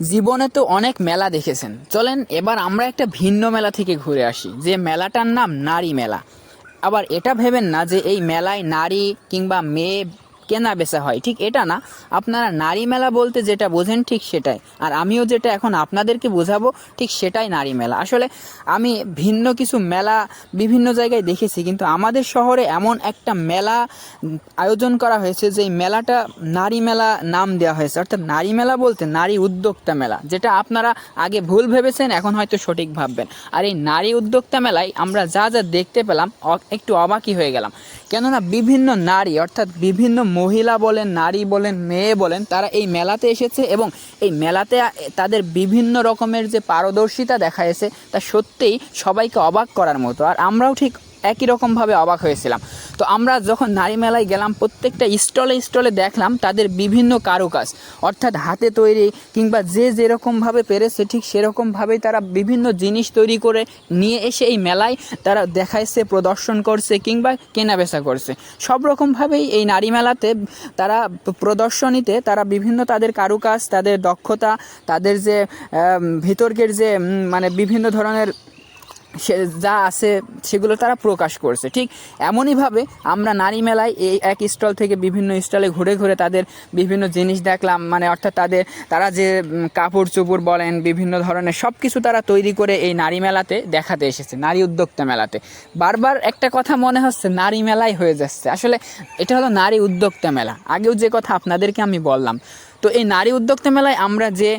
জীবনে তো অনেক মেলা দেখেছেন। চলেন, এবার আমরা একটা ভিন্ন মেলা থেকে ঘুরে আসি, যে মেলাটার নাম নারী মেলা। আবার এটা ভেবেন না যে এই মেলায় নারী কিংবা মেয়ে কেনা বেচা হয়। ঠিক এটা না। আপনারা নারী মেলা বলতে যেটা বোঝেন ঠিক সেটাই। আর আমিও যেটা এখন আপনাদেরকে বোঝাবো, ঠিক সেটাই নারী মেলা। আসলে আমি ভিন্ন কিছু মেলা বিভিন্ন জায়গায় দেখেছি, কিন্তু আমাদের শহরে এমন একটা মেলা আয়োজন করা হয়েছে যে মেলাটা নারী মেলা নাম দেওয়া হয়েছে। অর্থাৎ নারী মেলা বলতে নারী উদ্যোক্তা মেলা, যেটা আপনারা আগে ভুল ভেবেছেন, এখন হয়তো সঠিক ভাববেন। আর এই নারী উদ্যোক্তা মেলায় আমরা যা যা দেখতে পেলাম একটু অবাকই হয়ে গেলাম। কেননা বিভিন্ন নারী, অর্থাৎ বিভিন্ন মহিলা বলেন, নারী বলেন, মেয়ে বলেন, তারা এই মেলাতে এসেছে এবং এই মেলাতে তাদের বিভিন্ন রকমের যে পারদর্শিতা দেখা এসে তা সত্যিই সবাইকে অবাক করার মতো। আর আমরাও ঠিক একই রকমভাবে অবাক হয়েছিলাম। তো আমরা যখন নারী মেলায় গেলাম, প্রত্যেকটা স্টলে স্টলে দেখলাম তাদের বিভিন্ন কারুকাজ। অর্থাৎ হাতে তৈরি কিংবা যে যেরকমভাবে পেরেছে ঠিক সেরকমভাবেই তারা বিভিন্ন জিনিস তৈরি করে নিয়ে এসে এই মেলায় তারা দেখাইছে, প্রদর্শন করছে কিংবা কেনাবেচা করছে। সব রকমভাবেই এই নারী মেলাতে তারা প্রদর্শনীতে তারা বিভিন্ন তাদের কারুকাজ, তাদের দক্ষতা, তাদের যে ভিতরকের যে মানে বিভিন্ন ধরনের সে যা আছে সেগুলো তারা প্রকাশ করছে। ঠিক এমনইভাবে আমরা নারী মেলায় এই এক স্টল থেকে বিভিন্ন স্টলে ঘুরে ঘুরে তাদের বিভিন্ন জিনিস দেখলাম। মানে অর্থাৎ তাদের, তারা যে কাপড় চোপড় বলেন, বিভিন্ন ধরনের সব কিছু তারা তৈরি করে এই নারী মেলাতে দেখাতে এসেছে, নারী উদ্যোক্তা মেলাতে। বারবার একটা কথা মনে হচ্ছে, নারী মেলাই হয়ে যাচ্ছে। আসলে এটা হলো নারী উদ্যোক্তা মেলা। আগেও যে কথা আপনাদেরকে আমি বললাম তো এই নারী উদ্যোক্তা মেলায় আমরা যে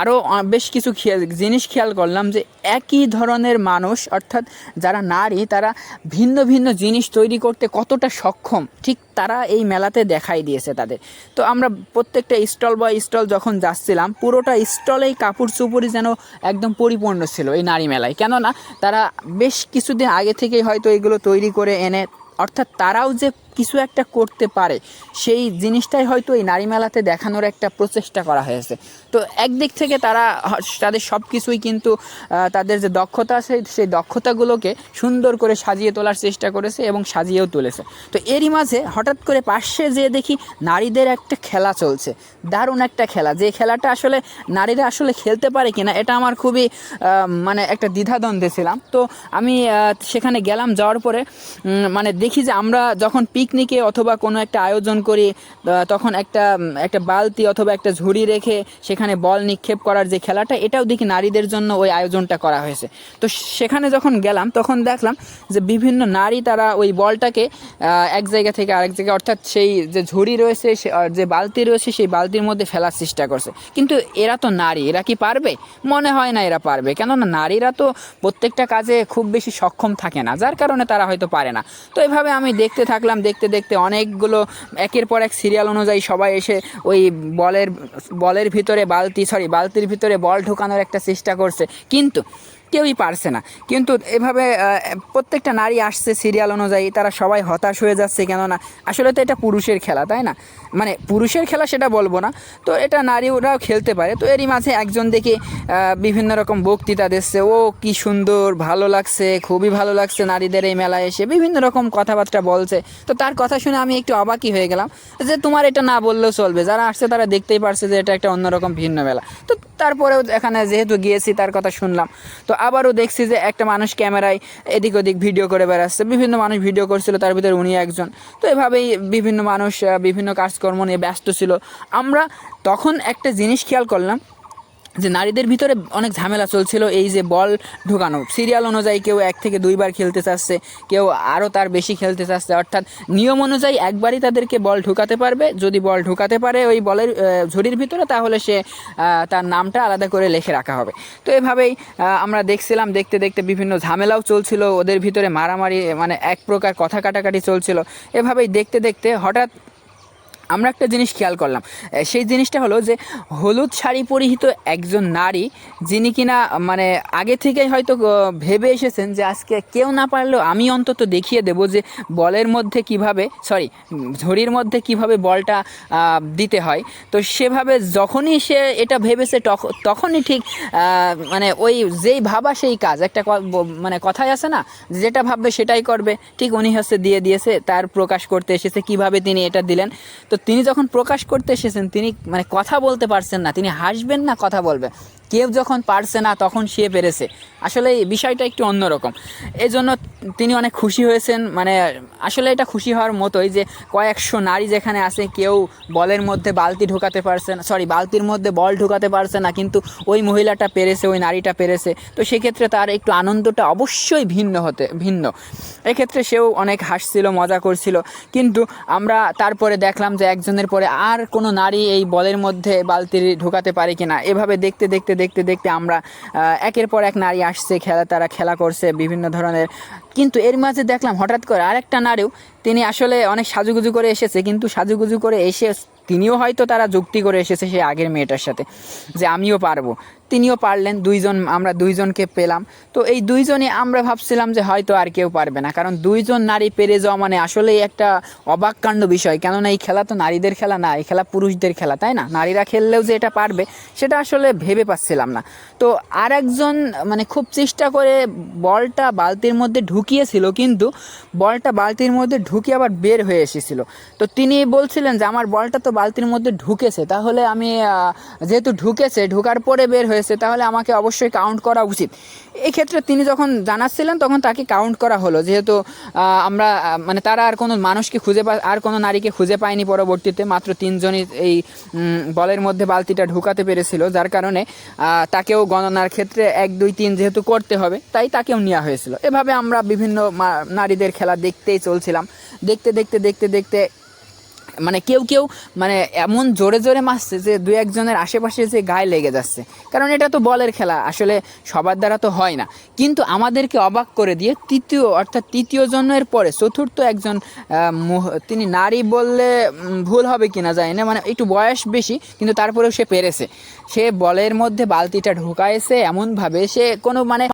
আরও বেশ কিছু খেয়াল, জিনিস খেয়াল করলাম যে একই ধরনের মানুষ, অর্থাৎ যারা নারী, তারা ভিন্ন ভিন্ন জিনিস তৈরি করতে কতটা সক্ষম, ঠিক তারা এই মেলাতে দেখাই দিয়েছে তাদের। তো আমরা প্রত্যেকটা স্টল বা স্টল যখন যাচ্ছিলাম, পুরোটা স্টলেই কাপড় চুপড়ি যেন একদম পরিপূর্ণ ছিল এই নারী মেলায়। কেননা তারা বেশ কিছুদিন আগে থেকেই হয়তো এগুলো তৈরি করে এনে, অর্থাৎ তারাও যে কিছু একটা করতে পারে। সেই জিনিসটাই হয়তো এই নারী মেলাতে দেখানোর একটা প্রচেষ্টা করা হয়েছে। তো একদিক থেকে তারা তাদের সব কিছুই কিন্তু তাদের যে দক্ষতা আছে, সেই দক্ষতাগুলোকে সুন্দর করে সাজিয়ে তোলার চেষ্টা করেছে এবং সাজিয়েও তুলেছে। তো এরই মাঝে হঠাৎ করে পাশে যেয়ে দেখি নারীদের একটা খেলা চলছে। দারুণ একটা খেলা। যে খেলাটা আসলে নারীরা আসলে খেলতে পারে কিনা, এটা আমার খুবই মানে একটা দ্বিধাদ্বন্দ্বে ছিলাম। তো আমি সেখানে গেলাম, যাওয়ার পরে মানে দেখি যে আমরা যখন পিকনিকে অথবা কোনো একটা আয়োজন করি তখন একটা একটা বালতি অথবা একটা ঝুড়ি রেখে সেখানে বল নিক্ষেপ করার যে খেলাটা, এটাও দেখি নারীদের জন্য ওই আয়োজনটা করা হয়েছে। তো সেখানে যখন গেলাম, তখন দেখলাম যে বিভিন্ন নারী তারা ওই বলটাকে এক জায়গা থেকে আরেক জায়গায়, অর্থাৎ সেই যে ঝুড়ি রয়েছে যে বালতি রয়েছে, সেই বালতির মধ্যে ফেলার চেষ্টা করছে। কিন্তু এরা তো নারী, এরা কি পারবে? মনে হয় না এরা পারবে। কেননা নারীরা তো প্রত্যেকটা কাজে খুব বেশি সক্ষম থাকে না, যার কারণে তারা হয়তো পারে না। তো এভাবে আমি দেখতে থাকলাম দেখতে দেখতে অনেকগুলো একের পর এক সিরিয়াল অনুযায়ী সবাই এসে ওই বলের বলের ভিতরে বালতি সরি বালতির ভিতরে বল ঢুকানোর একটা চেষ্টা করছে। কিন্তু কেউই পারছে না। কিন্তু এভাবে প্রত্যেকটা নারী আসছে সিরিয়াল অনুযায়ী, তারা সবাই হতাশ হয়ে যাচ্ছে কেননা আসলে তো এটা পুরুষের খেলা, তাই না? মানে পুরুষের খেলা সেটা বলব না। তো এটা নারীরাও খেলতে পারে। তো এরই মাঝে একজন দেখি বিভিন্ন রকম বক্তৃতা দিচ্ছে, ও কি সুন্দর, ভালো লাগছে, খুবই ভালো লাগছে নারীদের এই মেলায় এসে। বিভিন্ন রকম কথাবার্তা বলছে। তো তার কথা শুনে আমি একটু অবাকই হয়ে গেলাম যে তোমার এটা না বললেও চলবে। যারা আসছে তারা দেখতেই পারছে যে এটা একটা অন্যরকম ভিন্ন মেলা। তো তারপরেও এখানে যেহেতু গিয়েছি, তার কথা শুনলাম। তো আবারও দেখছি যে একটা মানুষ ক্যামেরায় এদিক ওদিক ভিডিও করে বেড়াচ্ছে। বিভিন্ন মানুষ ভিডিও করছিল, তার ভিতরে উনি একজন। তো এভাবেই বিভিন্ন মানুষ বিভিন্ন কাজকর্ম নিয়ে ব্যস্ত ছিল। আমরা তখন একটা জিনিস খেয়াল করলাম যে নারীদের ভিতরে অনেক ঝামেলা চলছিল এই যে বল ঢোকানো। সিরিয়াল অনুযায়ী কেউ এক থেকে দুইবার খেলতে চাচ্ছে, কেউ আরও তার বেশি খেলতে চাচ্ছে। অর্থাৎ নিয়ম অনুযায়ী একবারই তাদেরকে বল ঢুকাতে পারবে। যদি বল ঢুকাতে পারে ওই বলের ঝুড়ির ভিতরে, তাহলে সে তার নামটা আলাদা করে লিখে রাখা হবে। তো এভাবেই আমরা দেখছিলাম, দেখতে দেখতে বিভিন্ন ঝামেলাও চলছিল। ওদের ভিতরে মারামারি মানে এক প্রকার কথা কাটাকাটি চলছিল। এভাবেই দেখতে দেখতে হঠাৎ আমরা একটা জিনিস খেয়াল করলাম। সেই জিনিসটা হলো যে, হলুদ শাড়ি পরিহিত একজন নারী, যিনি কিনা মানে আগে থেকেই হয়তো ভেবে এসেছেন যে, আজকে কেউ না পারলেও আমি অন্তত দেখিয়ে দেব যে, বলের মধ্যে কীভাবে, সরি, ঝড়ির মধ্যে কীভাবে বলটা দিতে হয়। তো সেভাবে যখনই সে এটা ভেবেছে তখ- তখনই ঠিক মানে ওই যেই ভাবা সেই কাজ। একটা মানে কথাই আছে না, যেটা ভাববে সেটাই করবে। ঠিক উনি হচ্ছে দিয়ে দিয়েছে, তার প্রকাশ করতে এসেছে, কীভাবে তিনি এটা দিলেন। তো তো তিনি যখন প্রকাশ করতে এসেছেন, তিনি মানে কথা বলতে পারছেন না, তিনি হাসবেন না, কথা বলবে। কেউ যখন পারছে না, তখন সে পেরেছে। আসলে এই বিষয়টা একটু অন্যরকম। এই জন্য তিনি অনেক খুশি হয়েছেন। মানে আসলে এটা খুশি হওয়ার মতোই যে, কয়েকশো নারী যেখানে আছে, কেউ বলের মধ্যে বালতি ঢোকাতে পারছে না সরি বালতির মধ্যে বল ঢোকাতে পারছে না, কিন্তু ওই মহিলাটা পেরেছে, ওই নারীটা পেরেছে। তো সেক্ষেত্রে তার একটু আনন্দটা অবশ্যই ভিন্ন হতে, ভিন্ন। এক্ষেত্রে সেও অনেক হাসছিল, মজা করছিল। কিন্তু আমরা তারপরে দেখলাম যে, একজনের পরে আর কোনো নারী এই বলের মধ্যে বালতি ঢোকাতে পারে কিনা। এভাবে দেখতে দেখতে দেখতে দেখতে আমরা একের পর এক নারী আসছে খেলা, তারা খেলা করছে বিভিন্ন ধরনের। কিন্তু এর মাঝে দেখলাম হঠাৎ করে আরেকটা নারীও, তিনি আসলে অনেক সাজুগুজু করে এসেছে, কিন্তু সাজুগুজু করে এসে তিনিও হয়তো তারা যুক্তি করে এসেছে সেই আগের মেয়েটার সাথে, যে আমিও পারব। তিনিও পারলেন, দুইজন আমরা দুইজনকে পেলাম। তো এই দুইজনে আমরা ভাবছিলাম যে হয়তো আর কেউ পারবে না, কারণ দুইজন নারী পেরে যাওয়া মানে আসলেই একটা অবাককাণ্ড বিষয়। কেননা এই খেলা তো নারীদের খেলা না, এই খেলা পুরুষদের খেলা, তাই না? নারীরা খেললেও যে এটা পারবে, সেটা আসলে ভেবে পাচ্ছিলাম না। তো আর একজন মানে খুব চেষ্টা করে বলটা বালতির মধ্যে ঢুকিয়েছিল, কিন্তু বলটা বালতির মধ্যে ঢুকে আবার বের হয়ে এসেছিল। তো তিনি বলছিলেন যে, আমার বলটা তো বালতির মধ্যে ঢুকেছে, তাহলে আমি যেহেতু ঢুকেছে, ঢোকার পরে বের হয়েছে, তাহলে আমাকে অবশ্যই কাউন্ট করা উচিত। এই ক্ষেত্রে তিনি যখন জানাচ্ছিলেন, তখন তাকে কাউন্ট করা হলো। যেহেতু আমরা মানে তারা আর কোনো মানুষকে খুঁজে পা, আর কোনো নারীকে খুঁজে পায়নি পরবর্তীতে। মাত্র তিনজনই এই বলের মধ্যে বালতিটা ঢুকাতে পেরেছিল, যার কারণে তাকেও গণনার ক্ষেত্রে এক, দুই, তিন যেহেতু করতে হবে, তাই তাকেও নেওয়া হয়েছিল। এভাবে আমরা বিভিন্ন নারীদের খেলা দেখতেই চলছিলাম। দেখতে দেখতে দেখতে দেখতে মানে কেউ কেউ মানে এমন জোরে জোরে মারছে যে দু একজনের আশেপাশে যে গায়ে লেগে যাচ্ছে। কারণ এটা তো বলের খেলা, আসলে সবার দ্বারা তো হয় না। কিন্তু আমাদেরকে অবাক করে দিয়ে তৃতীয়, অর্থাৎ তৃতীয় জন্মের পরে চতুর্থ একজন তিনি নারী বললে ভুল হবে কিনা জানি না মানে একটু বয়স বেশি, কিন্তু তারপরেও সে পেরেছে। সে বলের মধ্যে বালতিটা ঢুকাইছে, এমনভাবে সে কোনো মানে